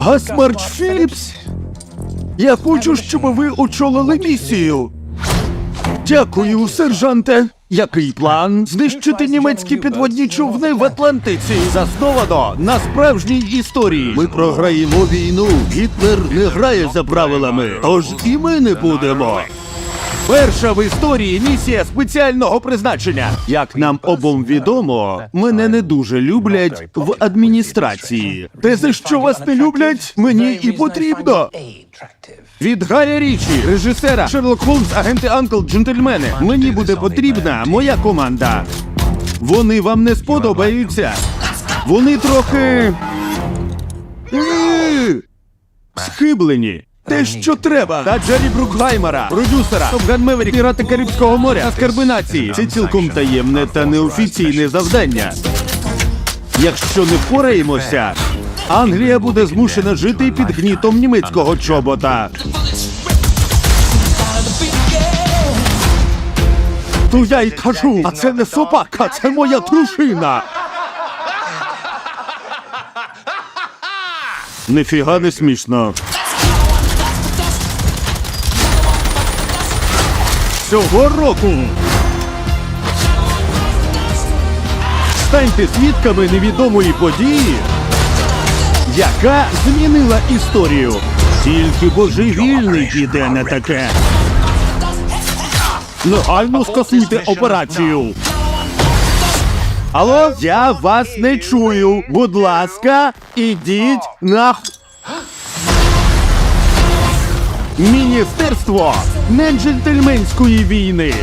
Гасмарч Філіпс? Я хочу, щоб ви очолили місію. Дякую, сержанте. Який план? Знищити німецькі підводні човни в Атлантиці. Засновано на справжній історії. Ми програємо війну. Гітлер не грає за правилами, тож і ми не будемо. Перша в історії місія спеціального призначення. Як нам обом відомо, мене не дуже люблять в адміністрації. Те, за що вас не люблять, мені і потрібно. Від Гаррі Річі, режисера Шерлок Холмс, агенти Анкл, джентльмени. Мені буде потрібна моя команда. Вони вам не сподобаються. Вони трохи. Схиблені. Те, що треба. Та Джері Брукгаймера, продюсера, Топган Меверік, пірати Карибського моря та скарби нації. Це цілком таємне та неофіційне завдання. Якщо не впораємося, Англія буде змушена жити під гнітом німецького чобота. То я й кажу, а це не собака, це моя дружина. Нифіга не смішно. Цього року. Станьте свідками невідомої події, яка змінила історію. Тільки божевільний піде на таке. Негайно скасуйте операцію. Алло, я вас не чую. Будь ласка, ідіть на. Міністерство не джентльменської війни.